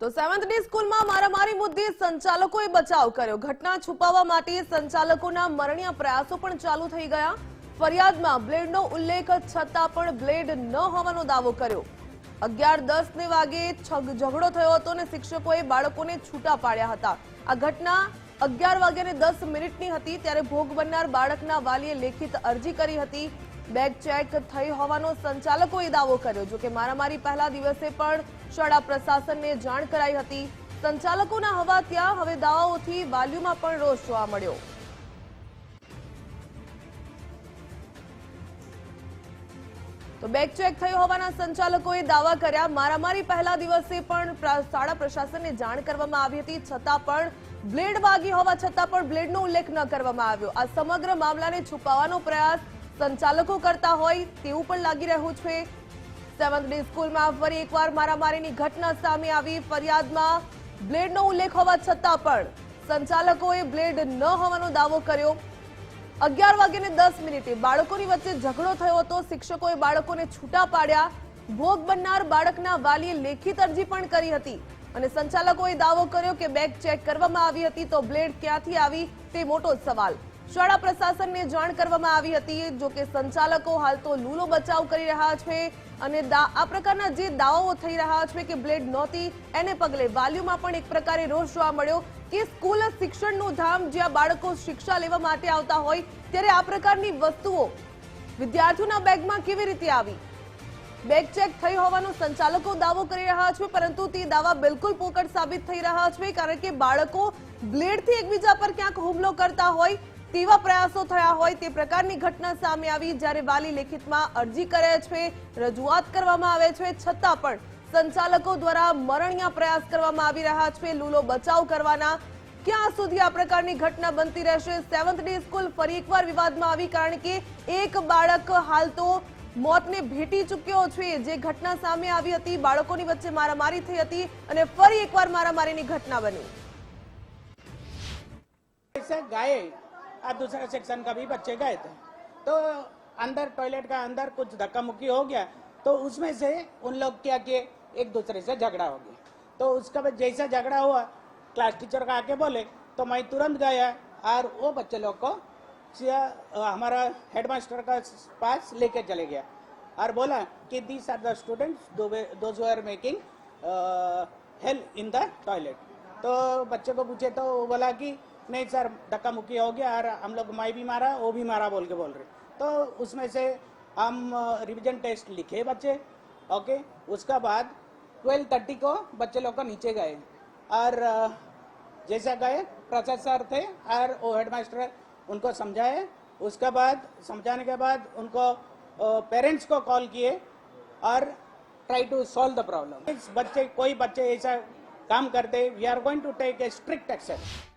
તો seventh day સ્કૂલમાં મારામારી મુદ્દે સંચાલકોએ બચાવ કર્યો. ઘટના છુપાવવા માટે સંચાલકોના મરણીય પ્રયાસો પણ ચાલુ થઈ ગયા. ફરિયાદમાં બ્લેડનો ઉલ્લેખ છતાં પણ બ્લેડ ન હોવાનો દાવો કર્યો. અગિયાર દસ ને વાગે ઝઘડો થયો હતો અને શિક્ષકોએ બાળકોને છૂટા પાડ્યા હતા. આ ઘટના અગિયાર વાગ્યાને દસ મિનિટની હતી, ત્યારે ભોગ બનનાર બાળકના વાલીએ લેખિત અરજી કરી હતી. બેગ ચેક થઈ હોવાનો સંચાલકોએ દાવો કર્યો. જો કે મારામારી પહેલા દિવસે પણ શાળા પ્રશાસનને જાણ કરાઈ હતી. સંચાલકોના હવા ત્યાં, હવે દાવાઓથી વાલીઓમાં પણ રોષ જોવા મળ્યો. તો બેગ ચેક થયો હોવાના સંચાલકોએ દાવા કર્યા. મારામારી પહેલા દિવસે પણ શાળા પ્રશાસનને જાણ કરવામાં આવી હતી. છતાં પણ બ્લેડ વાગી હોવા છતાં પણ બ્લેડનો ઉલ્લેખ ન કરવામાં આવ્યો. આ સમગ્ર મામલાને છુપાવવાનો પ્રયાસ સંચાલકો કરતા હોય તેવું પણ લાગી રહ્યું છે. સેવન્થ ડે સ્કૂલમાં ફરી એકવાર મારામારીની ઘટના સામે આવી. ફરિયાદમાં બ્લેડનો ઉલ્લેખ હોવા છતાં પણ સંચાલકોએ બ્લેડ ન હોવાનો દાવો કર્યો. અગિયાર વાગ્યાને દસ મિનિટે બાળકોની વચ્ચે ઝઘડો થયો હતો. શિક્ષકોએ બાળકોને છૂટા પાડ્યા. ભોગ બનનાર બાળકના વાલીએ લેખિત અરજી પણ કરી હતી અને સંચાલકોએ દાવો કર્યો કે બેગ ચેક કરવામાં આવી હતી તો બ્લેડ ક્યાંથી આવી તે મોટો સવાલ. શાળા પ્રશાસનને જાણ કરવામાં આવી હતી. જો કે સંચાલકો હાલ તો લૂલો બચાવ કરી રહ્યા છે અને આ પ્રકારના જે દાવાઓ થઈ રહ્યા છે કે બ્લેડ નહોતી, એને પગલે વાલીઓમાં પણ એક પ્રકારે રોષ જોવા મળ્યો કે સ્કૂલ શિક્ષણનું ધામ જ્યાં બાળકો શિક્ષા લેવા માટે આવતા હોય ત્યારે આ પ્રકારની વસ્તુઓ વિદ્યાર્થીઓના બેગમાં કેવી રીતે આવી? બેગ ચેક થઈ હોવાનો સંચાલકો દાવો કરી રહ્યા છે, પરંતુ તે દાવા બિલકુલ પોકળ સાબિત થઈ રહ્યા છે, કારણ કે બાળકો બ્લેડથી એકબીજા પર ક્યાંક હુમલો કરતા હોય તેવા પ્રયાસો થયા હોય તે પ્રકારની ઘટના સામે આવી જ્યારે વાલી લેખિતમાં અરજી કરે છે, રજૂઆત કરવામાં આવે છે, છતાં પણ સંચાલકો દ્વારા મરણિયા પ્રયાસ કરવામાં આવી રહ્યા છે, લૂલો બચાવ કરવાના. ક્યાં સુધી આ પ્રકારની ઘટના બનતી રહેશે? સેવન્થ ડે સ્કૂલ ફરી એકવાર વિવાદમાં આવી કારણ કે એક બાળક હાલ તો મોતને ભેટી ચૂક્યો છે. જે ઘટના સામે આવી હતી, બાળકોની વચ્ચે મારામારી થઈ હતી અને ફરી એકવાર મારામારીની ઘટના બની. ગાયે और दूसरे सेक्शन का भी बच्चे गए थे। तो अंदर टॉयलेट का अंदर कुछ धक्का मुक्की हो गया तो उसमें से उन लोग क्या किए? एक दूसरे से झगड़ा हो गया। तो उसका बाद जैसा झगड़ा हुआ क्लास टीचर का आके बोले तो मैं तुरंत गया और वो बच्चे लोग को हमारा हेडमास्टर का पास लेके चले गया और बोला कि these are the students those are making help in the toilet तो बच्चे को पूछे तो वो बोला कि, नहीं सर धक्का मुक्की हो गया और हम लोग मैं भी मारा, वो भी मारा बोल के बोल रहे। तो उसमें से हम रिविजन टेस्ट लिखे बच्चे ओके उसका बाद ट्वेल्व थर्टी को बच्चे लोग को नीचे गए। और, जैसा गए प्रोफेसर थे और वो हेडमास्टर उनको समझाए। उसके बाद, समझाने के बाद उनको पेरेंट्स को कॉल किए और try to solve the problem बच्चे, कोई बच्चे ऐसा काम करते we are going to take a strict action